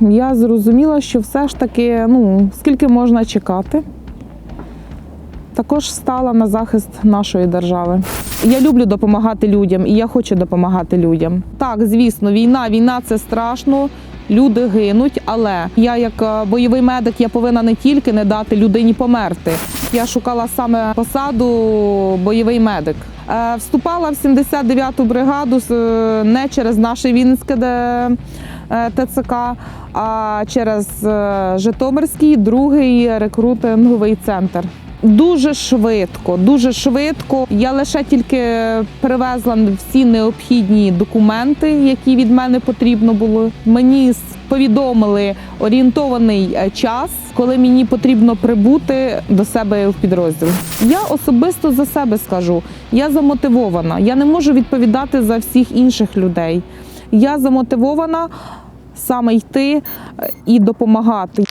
я зрозуміла, що все ж таки, ну, скільки можна чекати, також стала на захист нашої держави. Я люблю допомагати людям і я хочу допомагати людям. Так, звісно, війна, війна це страшно. Люди гинуть, але я, як е, бойовий медик, я повинна не тільки не дати людині померти. Я шукала саме посаду бойовий медик. Е, Вступала в 79-ту бригаду е, не через наше Вінницьке ТЦК, а через е, Житомирський другий рекрутинговий центр. Дуже швидко, дуже швидко. Я лише тільки привезла всі необхідні документи, які від мене потрібно було. Мені повідомили орієнтований е, час, коли мені потрібно прибути до себе в підрозділ. Я особисто за себе скажу, я замотивована. Я не можу відповідати за всіх інших людей. Я замотивована саме йти е, і допомагати.